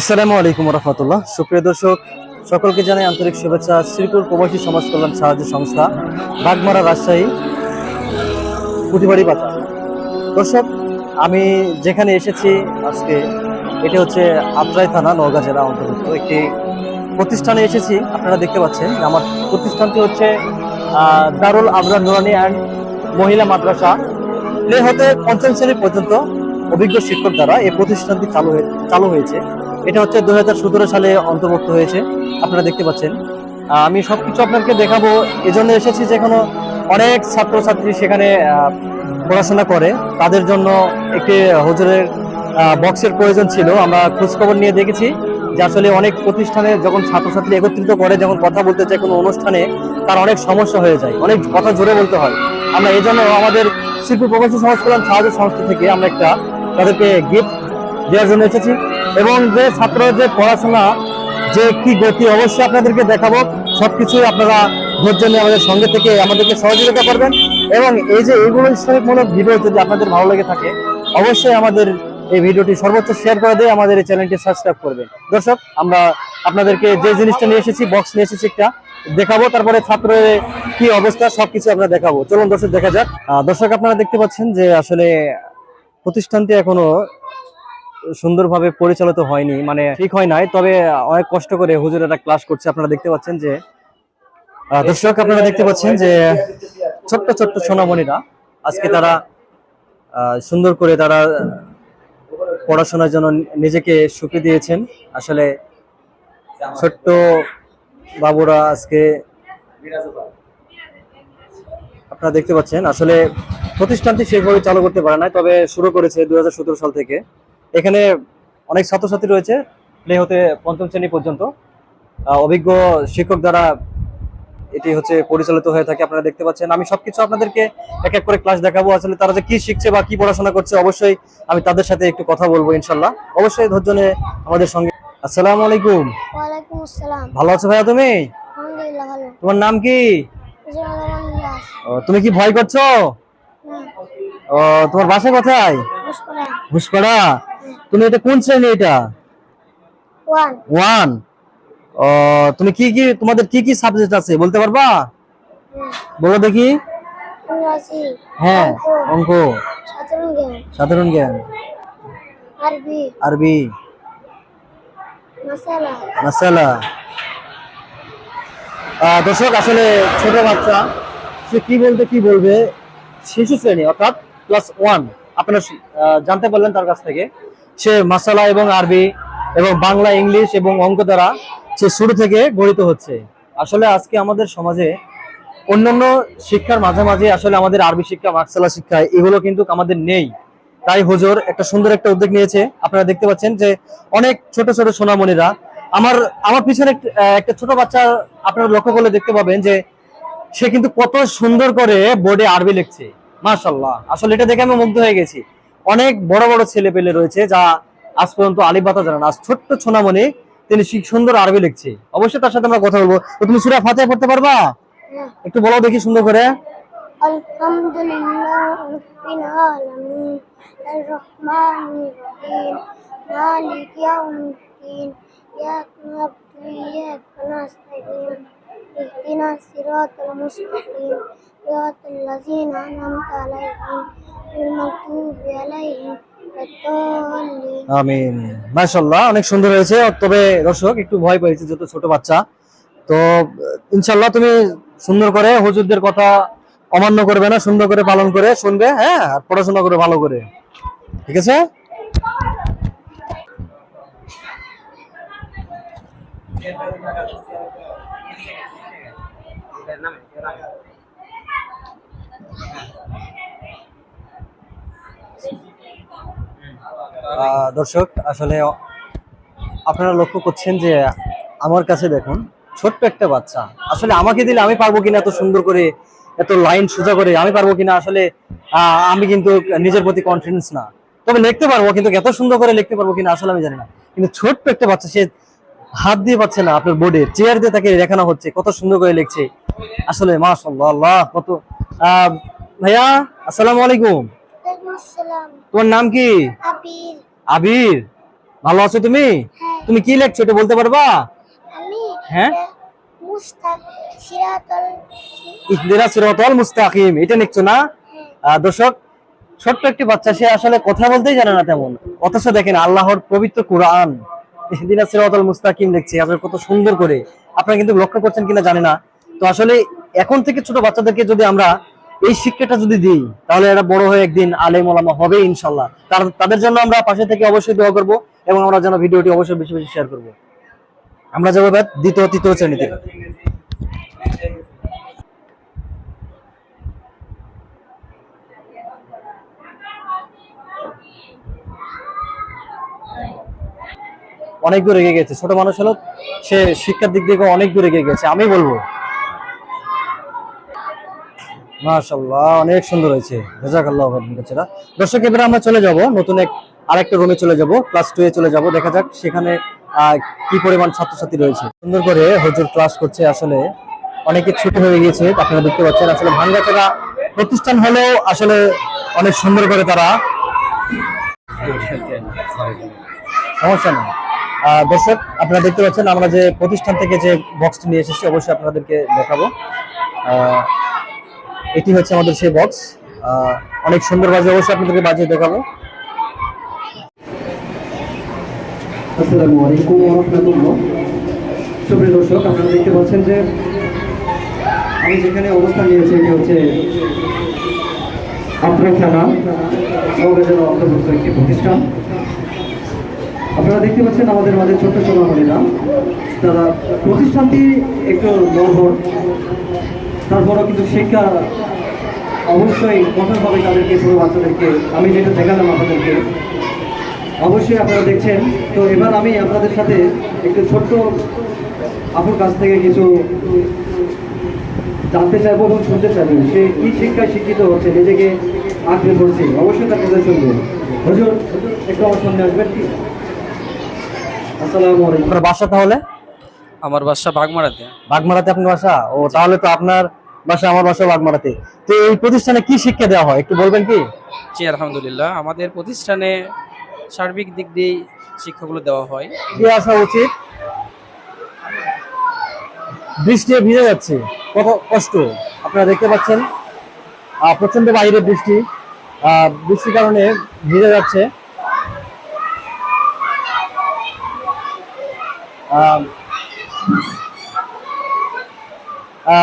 আসসালামু আলাইকুম রহমতুল্লাহ সুপ্রিয় দর্শক, সকলকে জানাই আন্তরিক শুভেচ্ছা। শ্রীপুর প্রবাসী সমাজ কল্যাণ সাহায্য সংস্থা, বাগমারা রাজশাহী কুটিবাড়ি বাজার। দর্শক, আমি যেখানে এসেছি আজকে, এটা হচ্ছে আত্রাই থানা, নওগাঁ জেলা অন্তর্ভুক্ত একটি প্রতিষ্ঠানে এসেছি, আপনারা দেখতে পাচ্ছেন আমার প্রতিষ্ঠানটি হচ্ছে দারুল আবরার নুরানি অ্যান্ড মহিলা মাদ্রাসা। প্লে হতে পঞ্চম শ্রেণি পর্যন্ত অভিজ্ঞ শিক্ষক দ্বারা এই প্রতিষ্ঠানটি চালু চালু হয়েছে। এটা হচ্ছে দু হাজার সতেরো সালে অন্তর্ভুক্ত হয়েছে, আপনারা দেখতে পাচ্ছেন। আমি সব কিছু আপনাকে দেখাবো, এজন্য এসেছি যেখানে অনেক ছাত্রছাত্রী সেখানে পড়াশোনা করে। তাদের জন্য একটি হুজুরের বক্সের প্রয়োজন ছিল। আমরা খোঁজখবর নিয়ে দেখেছি যে আসলে অনেক প্রতিষ্ঠানে যখন ছাত্রছাত্রী একত্রিত করে, যখন কথা বলতে চায় কোনো অনুষ্ঠানে, তার অনেক সমস্যা হয়ে যায়। অনেক কথা জোরে বলতে হয়। আমরা এই জন্য আমাদের শিল্প প্রবাসী সমাজ কল্যাণ সাহায্য সংস্থা থেকে আমরা একটা তাদেরকে গিফট দেওয়ার জন্য এসেছি এবং যে ছাত্র, যে পড়াশোনা, যে কি গতি, অবশ্যই আপনাদেরকে দেখাবো। সবকিছুই আপনারা ধৈর্য নিয়ে আমাদের সঙ্গে থেকে আমাদেরকে সহযোগিতা করবেন। এবং এই যে এইগুলো ইসলামিকমূলক ভিডিও যদি আপনাদের ভালো লেগে থাকে, অবশ্যই আমাদের এই ভিডিওটি সর্বোচ্চ শেয়ার করে দিয়ে আমাদের এই চ্যানেলটি সাবস্ক্রাইব করবেন দর্শক, আমরা আপনাদেরকে যে জিনিসটা নিয়ে এসেছি বক্স নিয়ে এসেছি একটা, দেখাবো, তারপরে ছাত্রের কি অবস্থা, সবকিছু আমরা দেখাবো। চলুন দর্শক, দেখা যাক। দর্শক, আপনারা দেখতে পাচ্ছেন যে আসলে প্রতিষ্ঠানটি এখনও সুন্দরভাবে পরিচালিত হয়নি মানে ঠিক হয় নাই। তবে অনেক কষ্ট করে হুজুর একটা ক্লাস করছে। আপনারা দেখতে পাচ্ছেন যে দর্শক, আপনারা দেখতে পাচ্ছেন যে, ছোট্ট ছোট্ট সোনামণিরা আজকে তারা সুন্দর করে তারা পড়াশোনার জন্য নিজেকে সুখী দিয়েছেন। আসলে ছোট্ট বাবুরা আজকে আপনারা দেখতে পাচ্ছেন, আসলে প্রতিষ্ঠানটি সেভাবে চালু করতে পারে না তবে শুরু করেছে দুই হাজার সতেরো সাল থেকে। এখানে অনেক ছাত্রছাত্রী রয়েছে প্লে হতে পঞ্চম শ্রেণি পর্যন্ত। অভিজ্ঞ শিক্ষক দ্বারা এটি হচ্ছে পরিচালিত হয়ে থাকে আপনারা দেখতে পাচ্ছেন। আমি সবকিছু আপনাদেরকে এক এক করে ক্লাস দেখাবো আসলে তারা যে কি শিখছে বা কি পড়াশোনা করছে অবশ্যই আমি তাদের সাথে একটু কথা বলব ইনশাল্লাহ অবশ্যই ধৈর্য নিয়ে আমাদের সঙ্গে আসসালামু আলাইকুম। ভালো আছো ভাইয়া তুমি? তোমার নাম কি? তুমি কি ভয় করছ? ও তোমার বাসা কোথায়? তুমি এটা কোন শ্রেণি এটা? ওয়ান ও তুমি কি কি তোমাদের কি কি সাবজেক্ট আছে বলতে পারবা? বলো দেখি। হ্যাঁ অঙ্ক, সাধারণ জ্ঞান। আরবি। আরবি। মাসালা। দর্শক আসলে ছোট বাচ্চা সে কি বলতে কি বলবে? শিশু শ্রেণি অর্থাৎ ক্লাস ওয়ান আপনারা জানতে পারলেন তার কাছ থেকে। সে মাসালা এবং আরবি এবং বাংলা, ইংলিশ এবং অঙ্ক দ্বারা সে শুরু থেকে গড়িত হচ্ছে। আসলে আজকে আমাদের সমাজে অন্যান্য শিক্ষার মাঝামাঝি আসলে আমাদের আরবি শিক্ষা মার্সালা শিক্ষা, এগুলো কিন্তু আমাদের নেই। তাই হুজুর একটা সুন্দর একটা উদ্যোগ নিয়েছে। আপনারা দেখতে পাচ্ছেন যে অনেক ছোট ছোট সোনামণিরা, আমার আমার পিছনে একটা- ছোট বাচ্চা আপনারা লক্ষ্য করলে দেখতে পাবেন যে সে কিন্তু কত সুন্দর করে বোর্ডে আরবি লিখছে। মাশাল্লাহ আসলে এটা দেখে আমি মুগ্ধ হয়ে গেছি। অনেক বড় বড় ছেলে পেলে রয়েছে যা আজ পর্যন্ত আলিফ বাতা জানে আজ ছোট্ট সোনামণি তিনি সুন্দর আরবি লিখছে। অবশ্যই তার সাথে আমরা কথা বলব। তো তুমি সুরা ফাতে পড়তে পারবা? একটু বলো দেখি সুন্দর করে। আমিন। মাশাল্লাহ অনেক সুন্দর হয়েছে। তবে দর্শক একটু ভয় পেয়েছে যত ছোট বাচ্চা। তো ইনশাল্লাহ তুমি সুন্দর করে হুজুরদের কথা অমান্য করবে না সুন্দর করে পালন করে শুনবে হ্যাঁ? আর পড়াশোনা করে ভালো করে। ঠিক আছে? আহ, দর্শক, আসলে আপনারা লক্ষ্য করছেন যে আমার কাছে দেখুন, ছোট্ট একটা বাচ্চা। আসলে আমাকে দিলে আমি পারব কিনা এত সুন্দর করে, এত লাইন সোজা করে আমি পারব কিনা, আসলে আমি কিন্তু নিজের প্রতি কনফিডেন্স না। তবে লিখতে পারব, কিন্তু এত সুন্দর করে লিখতে পারব কিনা আসলে আমি জানি না। কিন্তু ছোট্ট একটা বাচ্চা, সে হাত দিয়ে পাচ্ছে না আপনার বোর্ডে চেয়ার দিয়ে তাকে দেখানো হচ্ছে, কত সুন্দর করে লিখছে। আসলে মাশাআল্লাহ, আল্লাহ, কত ভাইয়া, আসসালামু আলাইকুম। তোমার নাম কি? আবির। আবির। ভালো আছো তুমি? তুমি কি লেখছো এটা বলতে পারবা? হ্যাঁ? মুস্তাক সিরাতাল মুস্তাকিম। এটা লিখছো না? দর্শক ছোট্ট একটি বাচ্চা সে আসলে কথা বলতেই জানে না তেমন। অথচ দেখেন আল্লাহর পবিত্র কোরআন। ইহদিনা সিরাতাল মুস্তাকিম লিখছে। আসলে কত সুন্দর করে। আপনারা কিন্তু লক্ষ্য করছেন কিনা জানি না। তো আসলে এখন থেকে ছোট বাচ্চাদেরকে যদি আমরা এই শিক্ষাটা যদি দিই, তাহলে এরা বড় হয়ে একদিন আলেম ওলামা হবে ইনশাল্লাহ। তাদের জন্য আমরা পাশে থেকে অবশ্যই দোয়া করব এবং আমরা যেন ভিডিওটি অবশ্যই বেশি বেশি শেয়ার করব। আমরা যাব এবার দ্বিতীয়, তৃতীয় শ্রেণীতে। অনেক দূর এগিয়ে গেছে। ছোট মানুষ হলো সে শিক্ষার দিক থেকে অনেক দূর এগিয়ে গেছে। আমি বলব মাশাল্লাহ অনেক সুন্দর হয়েছে। জাজাকাল্লাহ বাচ্চারা। দর্শক, এবারে আমরা চলে যাব, নতুন এক, আরেকটা রুমে চলে যাব ক্লাস টু এ চলে যাব। দেখা যাক সেখানে কি পরিমাণ ছাত্রছাত্রী রয়েছে। সুন্দর করে হুজুর ক্লাস করছে, আসলে অনেকে ছোট হয়ে গিয়েছে, আপনারা দেখতে পাচ্ছেন, আসলে ভাঙ্গাচোরা প্রতিষ্ঠান হলেও আসলে অনেক সুন্দর করে তারা সমস্যা নেই। দর্শক, আপনারা দেখতে পাচ্ছেন, আমরা যে প্রতিষ্ঠান থেকে যে বক্সটি নিয়ে এসেছি, অবশ্যই আপনাদেরকে দেখাবো। এটি হচ্ছে আমাদের সেই বক্স অনেক সুন্দর বাজে অবশ্যই আপনাদেরকে বাজিয়ে দেখাবো। আসসালামু আলাইকুম রাহমাতুল্লাহ। সুপ্রিয় দর্শক, আপনারা দেখতে পাচ্ছেন যে আমি যেখানে অবস্থান নিয়েছি, এটি হচ্ছে আফ্রিক থানা অন্তর্ভুক্ত একটি প্রতিষ্ঠান। আপনারা দেখতে পাচ্ছেন আমাদের মাঝে ছোট্ট সোনামণিরা। তারা প্রতিষ্ঠানটি একটু নর্ভর তারপরও কিন্তু শিক্ষা অবশ্যই কঠোরভাবে তাদেরকে ছোট বাচ্চাদেরকে আমি যেটা দেখালাম আপনাদেরকে, অবশ্যই আপনারা দেখছেন। তো এবার আমি আপনাদের সাথে একটু ছোট্ট আপুর কাছ থেকে কিছু জানতে চাইব এবং শুনতে চাইব সে কি শিক্ষায় শিক্ষিত হচ্ছে, নিজেকে আঁকড়ে ধরছে। অবশ্যই তার কথা শুনব। হুজুর, একটু আমার সামনে আসবেন কি? আসসালামু আলাইকুম। বাসা তাহলে? আমার বাসা বাগমারাতে। বাগমারাতে আপনার বাসা? ও তাহলে তো আপনার বাসা আমার বাসা বাগমারাতে। তো এই প্রতিষ্ঠানে কি শিক্ষা দেওয়া হয়? একটু বলবেন কি? জি আলহামদুলিল্লাহ। আমাদের প্রতিষ্ঠানে সার্বিক দিক দিয়ে শিক্ষাগুলো দেওয়া হয়। কি আসা উচিত? বৃষ্টি ভিজে যাচ্ছে। কত কষ্ট। আপনারা দেখতে পাচ্ছেন। প্রচণ্ড বাইরে বৃষ্টি। আহ, বৃষ্টির কারণে ভিজে যাচ্ছে।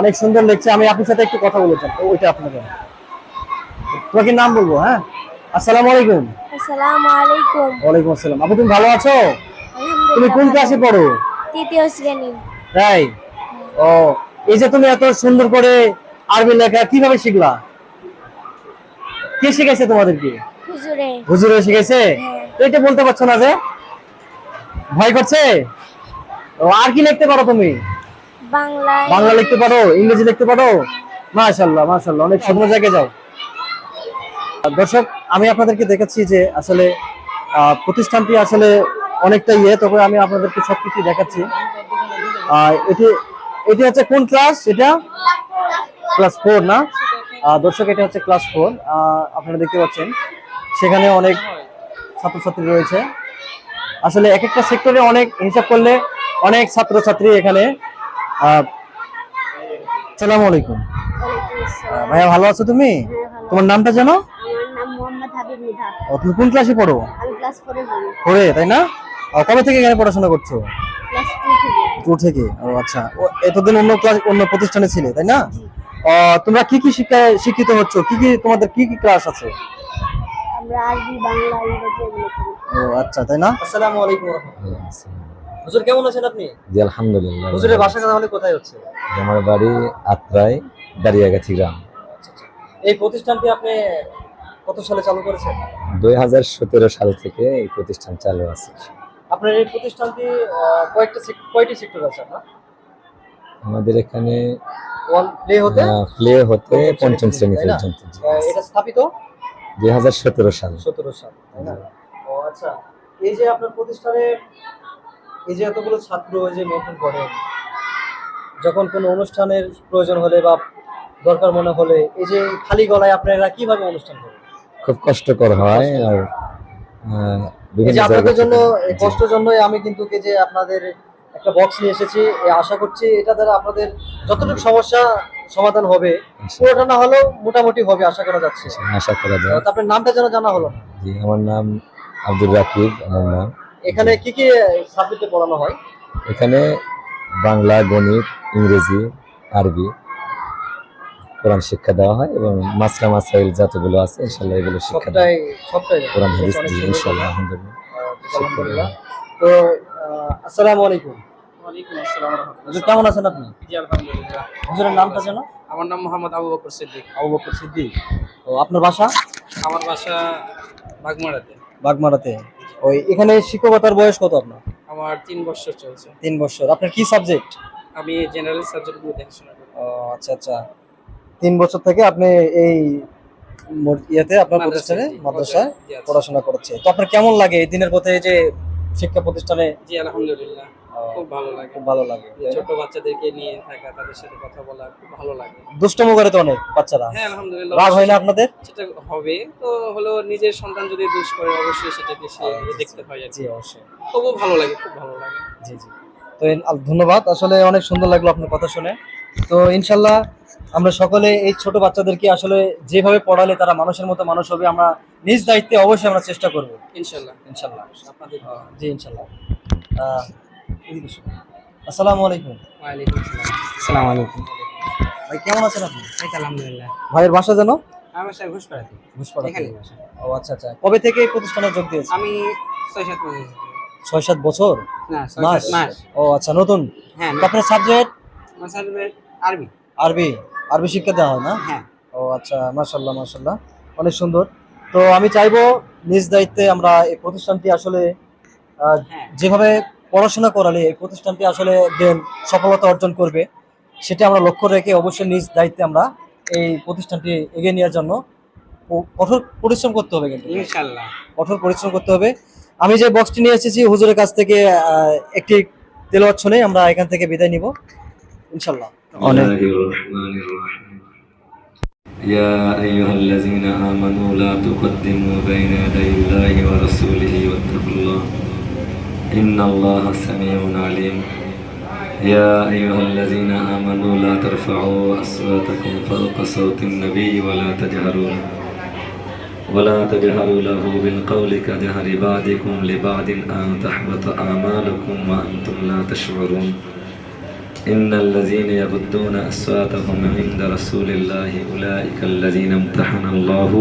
অনেক সুন্দর লাগছে। আমি আপনার সাথে একটু কথা বলেছেন ওইটা আপনাকে। তোমাকে নাম বলব হ্যাঁ? আসসালামু আলাইকুম। আসসালামু আলাইকুম। ওয়ালাইকুম আসসালাম। আপু তুমি ভালো আছো? তুমি কোন ক্লাসে পড়ো? তৃতীয় শ্রেণি। তাই ও এই যে তুমি এত সুন্দর করে আরবি লেখা কীভাবে শিখলা? কে শিখাইছে তোমাদেরকে? হুজুরে। হুজুরে শিখাইছে? হ্যাঁ। তো এটা বলতে পারছ না যে? ভয় করছে? আর কি লিখতে পারো তুমি? বাংলায় বাংলা লিখতে পারো ইংরেজি লিখতে পারো? মাশাল্লাহ মাশাল্লাহ অনেক সুন্দর জায়গায় যাও। দর্শক আমি আপনাদেরকে দেখাচ্ছি যে আসলে প্রতিষ্ঠানটি আসলে অনেকটা ইয়ে তবে আমি আপনাদেরকে সবকিছু দেখাচ্ছি। এটি এটি হচ্ছে কোন ক্লাস এটা? ক্লাস ফোর না? দর্শক এটা হচ্ছে ক্লাস ফোর। আপনারা দেখতে পাচ্ছেন সেখানে অনেক ছাত্রছাত্রী রয়েছে। আসলে এক একটা সেক্টরে অনেক হিসাব করলে অনেক ছাত্রছাত্রী এখানে আহ, আলাইকুম ভাইয়া ভালো আছো তুমি? তোমার নামটা জানো তুমি কোন ক্লাসে পড়ো? আমি ক্লাস ফোরে পড়ি। তাই না? ও, কবে থেকে এখানে পড়াশোনা করছ? টু থেকে। ও আচ্ছা। এতদিন অন্য ক্লাস অন্য প্রতিষ্ঠানে ছিলে তাই না? ও, তোমরা কি কি শিক্ষায় শিক্ষিত হচ্ছ? কি কি তোমাদের কি কি ক্লাস আছে? আমরা আরবি বাংলা ইংরেজি ও আচ্ছা তাই না? আসসালামু আলাইকুম হুজুর কেমন আছেন আপনি? জি আলহামদুলিল্লাহ হুজুরের বাসা তাহলে কোথায় হচ্ছে? আমার বাড়ি আত্রাই দাঁড়িয়াগাছি গ্রাম। এই প্রতিষ্ঠানটি আপনি কত সালে চালু করেছেন? দুই হাজার সতেরো সাল থেকে এই প্রতিষ্ঠান চালু আছে। আপনার এই প্রতিষ্ঠানটি কয়েকটা কয়টি সেক্টর আছে আপনার? আমাদের এখানে ওয়ান প্লে হতে? প্লে হতে পঞ্চম শ্রেণি পর্যন্ত। এটা স্থাপিত? দুই হাজার সতেরো সাল। সতেরো সাল ও আচ্ছা। এই যে আপনার প্রতিষ্ঠানে এই যে এতগুলো ছাত্র এই যে মেনটেন করেন যখন কোনো অনুষ্ঠানের প্রয়োজন হলে বা দরকার মনে হলে এই যে খালি গলায় আপনারা কীভাবে অনুষ্ঠান করেন? খুব কষ্টকর হয় আর এই যে আপনাদের জন্য এই কষ্টের জন্যই আমি কিন্তু এই যে আপনাদের একটা বক্স নিয়ে এসেছি আশা করছি এটা দ্বারা আপনাদের যতটুকু সমস্যা সমাধান হবে পুরোটা না হলেও মোটামুটি হবে আশা করা যাচ্ছে। আশা করা যায়। আপনার নামটা যেন জানা হলো। জি আমার নাম আব্দুল রাকিব আমার নাম। এখানে কি কি সাবজেক্টে পড়ানো হয়? এখানে বাংলা গণিত ইংরেজি আরবি কোরআন শিক্ষা দেওয়া হয় এবং মাসলা মাসাইল যতগুলো আছে ইনশাল্লাহ এগুলো শিক্ষা সবটাই কোরআন হাদিস ইনশাল্লাহ আলহামদুলিল্লাহ। তো আসসালামু আলাইকুম। ওয়ালাইকুম আসসালাম হুজুর কেমন আছেন আপনি? জি আলহামদুলিল্লাহ। হুজুরের নামটা যেন? আমার নাম মোহাম্মদ আবু বকর সিদ্দিক। আবু বকর সিদ্দিক। ও আপনার বাসা? আমার বাসা বাগমারাতে। বাগমারাতে। ওই এখানে শিক্ষকতার বয়স কত আপনার? আমার তিন বছর চলছে। তিন বছর। আপনার কি সাবজেক্ট আমি জেনারেল সাবজেক্টগুলো দেখাশোনা করি। ও আচ্ছা আচ্ছা। তিন বছর থেকে আপনি এই ইয়েতে আপনার প্রতিষ্ঠানে মাদ্রাসায়। পড়াশোনা করছে তো আপনার কেমন লাগে এই দিনের পথে এই যে শিক্ষা প্রতিষ্ঠানে? জি আলহামদুলিল্লাহ। খুব ভালো লাগে। খুব ভালো লাগে। ছোট বাচ্চাদেরকে নিয়ে থাকা তাদের সাথে কথা বলা খুব ভালো লাগে। দুষ্টম করে তো অনেক বাচ্চারা। হ্যাঁ আলহামদুলিল্লাহ। রাগ না আপনাদের? সেটা হবে। তো হলো নিজের সন্তান যদি দুষ করে অবশ্যই সেটাকে সে দেখতে জি অবশ্যই। তবুও ভালো লাগে খুব ভালো লাগে। জি জি। তো ধন্যবাদ। আসলে অনেক সুন্দর লাগল আপনার কথা শুনে। তো ইনশাল্লাহ আমরা সকলে এই ছোট বাচ্চাদেরকে আসলে যেভাবে পড়ালে তারা মানুষের মতো মানুষ হবে আমরা নিজ দায়িত্বে অবশ্যই আমরা চেষ্টা করব। ইনশাল্লাহ। ইনশাল্লাহ। আপনাদের জি ইনশাল্লাহ। আসসালামু আলাইকুম। ওয়ালাইকুম আসসালাম। আলাইকুম। ভাই কেমন আছেন আপনি? এই আলহামদুলিল্লাহ। ভাইয়ের বাসা যেন? আমার স্যার ঘুষপাড়াতে। ঘুষপাড়া এখানে বাসা। ও আচ্ছা আচ্ছা। কবে থেকে এই প্রতিষ্ঠানে যোগ দিয়েছে আমি ছয় সাত মাস ছয় সাত বছর? না ছয় মাস? ও আচ্ছা নতুন? হ্যাঁ আপনার সাবজেক্ট আমার সাবজেক্ট আরবি। আরবি। আরবি শিক্ষা দেওয়া হয় না? হ্যাঁ। ও আচ্ছা মাশাল্লাহ মাশাল্লাহ অনেক সুন্দর। তো আমি চাইব নিজ দায়িত্বে আমরা এই প্রতিষ্ঠানটি আসলে হ্যাঁ। যেভাবে পড়াশোনা করালে এই প্রতিষ্ঠানটি আসলে দেন সফলতা অর্জন করবে সেটা আমরা লক্ষ্য রেখে অবশ্যই নিজ দায়িত্বে আমরা এই প্রতিষ্ঠানটি এগিয়ে নেওয়ার জন্য ও- কঠোর পরিশ্রম করতে হবে কিন্তু ইনশাল্লাহ কঠোর পরিশ্রম করতে হবে আমি যে বক্সটি নিয়ে এসেছি হুজুরের কাছ থেকে আহ, একটি তেলাওয়াত শুনে আমরা এখান থেকে বিদায় নিব ইনশাল্লাহ অনেক الله الرحمن الرحيم يا أيها الذين آمنوا لا تقدموا بين يدي الله ورسوله واتقوا الله إن الله سميع عليم. يا أيها الذين آمنوا لا ترفعوا أصواتكم فوق صوت النبي ولا تجهروا ولا تجهروا له بالقول كجهر بعضكم لبعض أن تحبط أعمالكم وأنتم لا تشعرون. إن الذين يغضون أصواتهم عند رسول الله أولئك الذين امتحن الله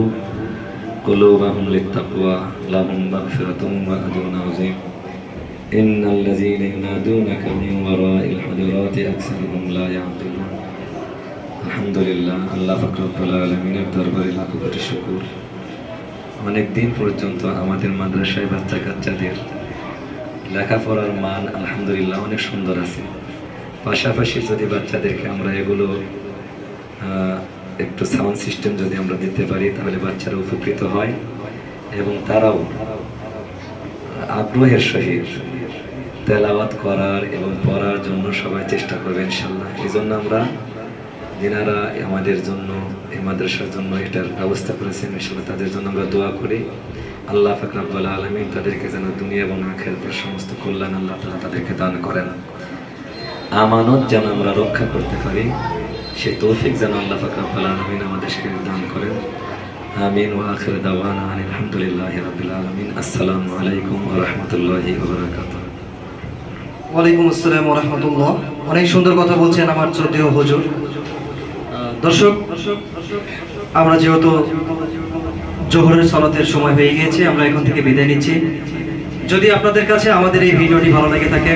قلوبهم للتقوى. لهم مغفرة وأجر عظيم. إن الذين ينادونك من وراء الحجرات أكثرهم لا يعقلون الحمد لله আল্লাহ ফকরবুল আলমিনের দরবারে লাখো কোটি শুকুর অনেক দিন পর্যন্ত আমাদের মাদ্রাসায় বাচ্চা কাচ্চাদের লেখাপড়ার মান আলহামদুলিল্লাহ অনেক সুন্দর আছে পাশাপাশি যদি বাচ্চাদেরকে আমরা এগুলো আহ, একটু সাউন্ড সিস্টেম যদি আমরা দিতে পারি তাহলে বাচ্চারা উপকৃত হয় এবং তারাও আগ্রহের সহিত তেলাওয়াত করার এবং পড়ার জন্য সবাই চেষ্টা করবে ইনশাল্লাহ এই জন্য আমরা যিনারা আমাদের জন্য, এই মাদ্রাসার জন্য এটার ব্যবস্থা করেছেন ইনশাল্লাহ তাদের জন্য আমরা দোয়া করি। আল্লাহ ফাকরাবুল আলমিন তাদেরকে যেন দুনিয়া এবং আখেরাতের সমস্ত কল্যাণ আল্লাহ তালা তাদেরকে দান করেন। আমানত যেন আমরা রক্ষা করতে পারি, সে তৌফিক যেন আল্লাহ ফাকরাবুল আলমিন আমাদেরকে দান করেন। আমিন। ওয়া আখির দাওয়ানা আনিল হামদুলিল্লাহি রাব্বিল আলামিন। আসসালামু আলাইকুম ওয়া রাহমাতুল্লাহি ওয়ালাইকুম আসসালাম রহমতুল্লাহ অনেক সুন্দর কথা বলছেন আমার শ্রদ্ধেয় হুজুর। দর্শক, আমরা যেহেতু জোহরের সলাতের সময় হয়ে গিয়েছে, আমরা এখন থেকে বিদায় নিচ্ছি। যদি আপনাদের কাছে আমাদের এই ভিডিওটি ভালো লেগে থাকে,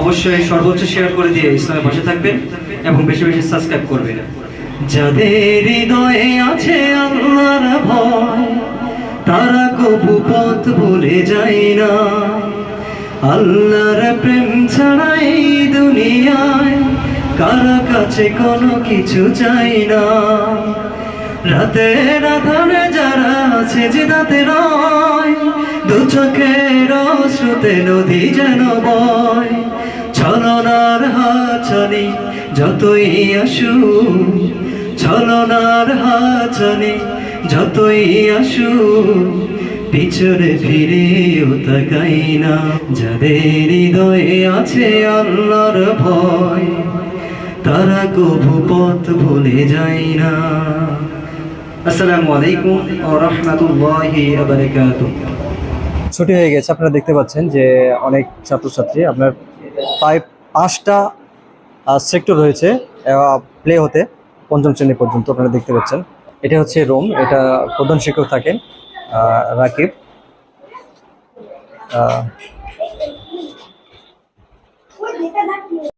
অবশ্যই সর্বোচ্চ শেয়ার করে দিয়ে ইসলামের পাশে থাকবেন এবং বেশি বেশি সাবস্ক্রাইব করবেন। যাদের হৃদয়ে আছে আল্লাহর ভয়, তারা কবু পথ ভুলে যায় না। আল্লাহর প্রেম ছাড়া এই দুনিয়ায় কারও কাছে কোনো কিছু চাই না। রাতের আধারে যারা আছে যে দাতে রয়, দু চোখের শ্রুতে নদী যেন বয়। ছলনার হাছানি যতই আসু ছলনার হাছানি যতই আসু পিছনে ফিরেও তাকাই না। যাদের হৃদয়ে আছে আল্লাহর ভয়, তারা কভু পথ ভুলে যায় না। আসসালামু আলাইকুম ওয়া রাহমাতুল্লাহি ছুটি হয়ে গেছে, আপনারা দেখতে পাচ্ছেন যে অনেক ছাত্রছাত্রী, আপনার প্রায় পাঁচটা সেক্টর রয়েছে প্লে হতে, পঞ্চম শ্রেণি পর্যন্ত আপনারা দেখতে পাচ্ছেন। এটা হচ্ছে রুম এটা প্রধান শিক্ষক থাকেন। রাকিব আহ,